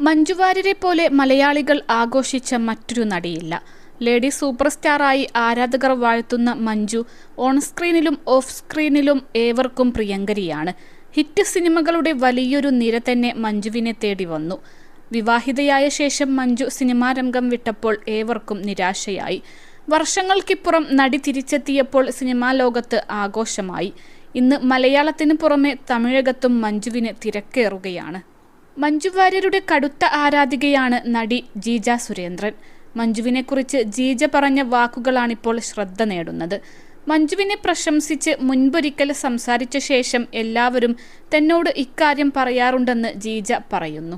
മഞ്ജുവാര്യരെ പോലെ മലയാളികൾ ആഘോഷിച്ച മറ്റൊരു നടിയില്ല. ലേഡി സൂപ്പർ സ്റ്റാറായി ആരാധകർ വാഴ്ത്തുന്ന മഞ്ജു ഓൺ സ്ക്രീനിലും ഓഫ് സ്ക്രീനിലും ഏവർക്കും പ്രിയങ്കരിയാണ്. ഹിറ്റ് സിനിമകളുടെ വലിയൊരു നിര തന്നെ മഞ്ജുവിനെ തേടി വന്നു. വിവാഹിതയായ ശേഷം മഞ്ജു സിനിമാ രംഗം വിട്ടപ്പോൾ ഏവർക്കും നിരാശയായി. വർഷങ്ങൾക്കിപ്പുറം നടി തിരിച്ചെത്തിയപ്പോൾ സിനിമാ ലോകത്ത് ആഘോഷമായി. ഇന്ന് മലയാളത്തിന് പുറമെ തമിഴകത്തും മഞ്ജുവിന് തിരക്കേറുകയാണ്. മഞ്ജു വാര്യരുടെ കടുത്ത ആരാധികയാണ് നടി ജീജ സുരേന്ദ്രൻ. മഞ്ജുവിനെക്കുറിച്ച് ജീജ പറഞ്ഞ വാക്കുകളാണിപ്പോൾ ശ്രദ്ധ നേടുന്നത്. മഞ്ജുവിനെ പ്രശംസിച്ച് മുൻപൊരിക്കൽ സംസാരിച്ച ശേഷം എല്ലാവരും തന്നോട് ഇക്കാര്യം പറയാറുണ്ടെന്ന് ജീജ പറയുന്നു.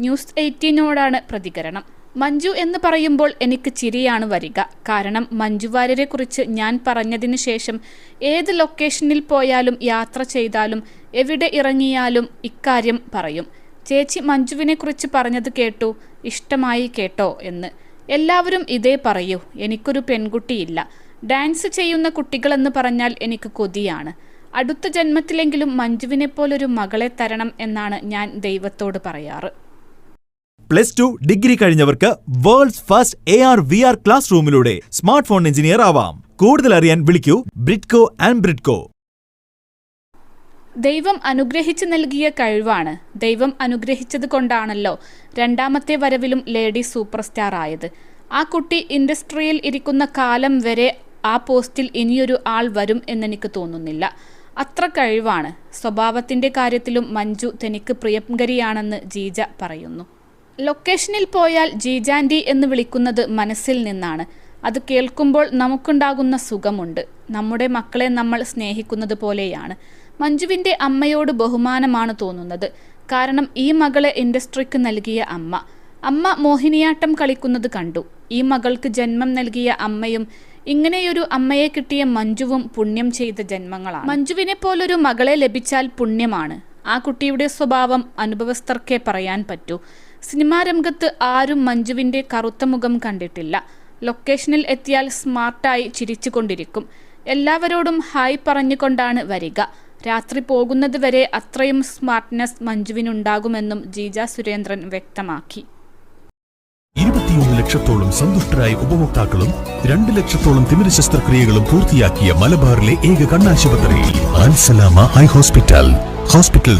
ന്യൂസ് എയ്റ്റീനോടാണ് പ്രതികരണം. മഞ്ജു എന്ന് പറയുമ്പോൾ എനിക്ക് ചിരിയാണ് വരിക. കാരണം മഞ്ജു വാര്യരെക്കുറിച്ച് ഞാൻ പറഞ്ഞതിന് ശേഷം ഏത് ലൊക്കേഷനിൽ പോയാലും യാത്ര ചെയ്താലും എവിടെ ഇറങ്ങിയാലും ഇക്കാര്യം പറയും. ചേച്ചി മഞ്ജുവിനെക്കുറിച്ച് പറഞ്ഞത് കേട്ടു. ഇഷ്ടമായി കേട്ടോ എന്ന്. എല്ലാവരും ഇതേ പറയൂ. എനിക്കൊരു പെൺകുട്ടിയില്ല. ഡാൻസ് ചെയ്യുന്ന കുട്ടികളെന്ന് പറഞ്ഞാൽ എനിക്ക് കൊതിയാണ്. അടുത്ത ജന്മത്തിലെങ്കിലും മഞ്ജുവിനെപ്പോലൊരു മകളെ തരണം എന്നാണ് ഞാൻ ദൈവത്തോട് പറയാറ്. Plus two degree കഴിഞ്ഞവർക്ക് world's first A R V R class റൂമിലൂടെ smart phone engineer ആവാം. കൂടുതൽ അറിയാൻ വിളിക്കൂ. ബ്രിഡ്കോ ആൻഡ് ബ്രിഡ്കോ. ദൈവം അനുഗ്രഹിച്ചു നൽകിയ കഴിവാണ്. ദൈവം അനുഗ്രഹിച്ചത് കൊണ്ടാണല്ലോ രണ്ടാമത്തെ വരവിലും ലേഡി സൂപ്പർ സ്റ്റാർ ആയത്. ആ കുട്ടി ഇൻഡസ്ട്രിയിൽ ഇരിക്കുന്ന കാലം വരെ ആ പോസ്റ്റിൽ ഇനിയൊരു ആൾ വരും എന്നെനിക്ക് തോന്നുന്നില്ല. അത്ര കഴിവാണ്. സ്വഭാവത്തിന്റെ കാര്യത്തിലും മഞ്ജു തനിക്ക് പ്രിയങ്കരിയാണെന്ന് ജീജ പറയുന്നു. ലൊക്കേഷനിൽ പോയാൽ ജീജാൻഡി എന്ന് വിളിക്കുന്നത് മനസ്സിൽ നിന്നാണ്. അത് കേൾക്കുമ്പോൾ നമുക്കുണ്ടാകുന്ന സുഖമുണ്ട്. നമ്മുടെ മക്കളെ നമ്മൾ സ്നേഹിക്കുന്നത് പോലെയാണ്. മഞ്ജുവിന്റെ അമ്മയോട് ബഹുമാനമാണ് തോന്നുന്നത്. കാരണം ഈ മകളെ ഇൻഡസ്ട്രിക്ക് നൽകിയ അമ്മ. അമ്മ മോഹിനിയാട്ടം കളിക്കുന്നത് കണ്ടു. ഈ മകൾക്ക് ജന്മം നൽകിയ അമ്മയും ഇങ്ങനെയൊരു അമ്മയെ കിട്ടിയ മഞ്ജുവും പുണ്യം ചെയ്ത ജന്മങ്ങളാണ്. മഞ്ജുവിനെ പോലൊരു മകളെ ലഭിച്ചാൽ പുണ്യമാണ്. ആ കുട്ടിയുടെ സ്വഭാവം അനുഭവസ്ഥർക്കേ പറയാൻ പറ്റൂ. സിനിമാ രംഗത്ത് ആരും മഞ്ജുവിന്റെ കറുത്ത മുഖം കണ്ടിട്ടില്ല. ലൊക്കേഷനിൽ എത്തിയാൽ സ്മാർട്ടായി ചിരിച്ചുകൊണ്ടിരിക്കും. എല്ലാവരോടും ഹായ് പറഞ്ഞുകൊണ്ടാണ് വരിക. രാത്രി പോകുന്നത് വരെ അത്രയും സ്മാർട്ട്നെസ് മഞ്ജുവിനുണ്ടാകുമെന്നും ജീജ സുരേന്ദ്രൻ വ്യക്തമാക്കി. ഇരുപത്തിയൊന്ന് ലക്ഷത്തോളം സന്തുഷ്ടരായ ഉപഭോക്താക്കളും രണ്ട് ലക്ഷത്തോളം തിമിര ശസ്ത്രക്രിയകളും പൂർത്തിയാക്കിയ മലബാറിലെ ഏക കണ്ണാശുപത്രി ഹോസ്പിറ്റൽ. ഹോസ്പിറ്റൽ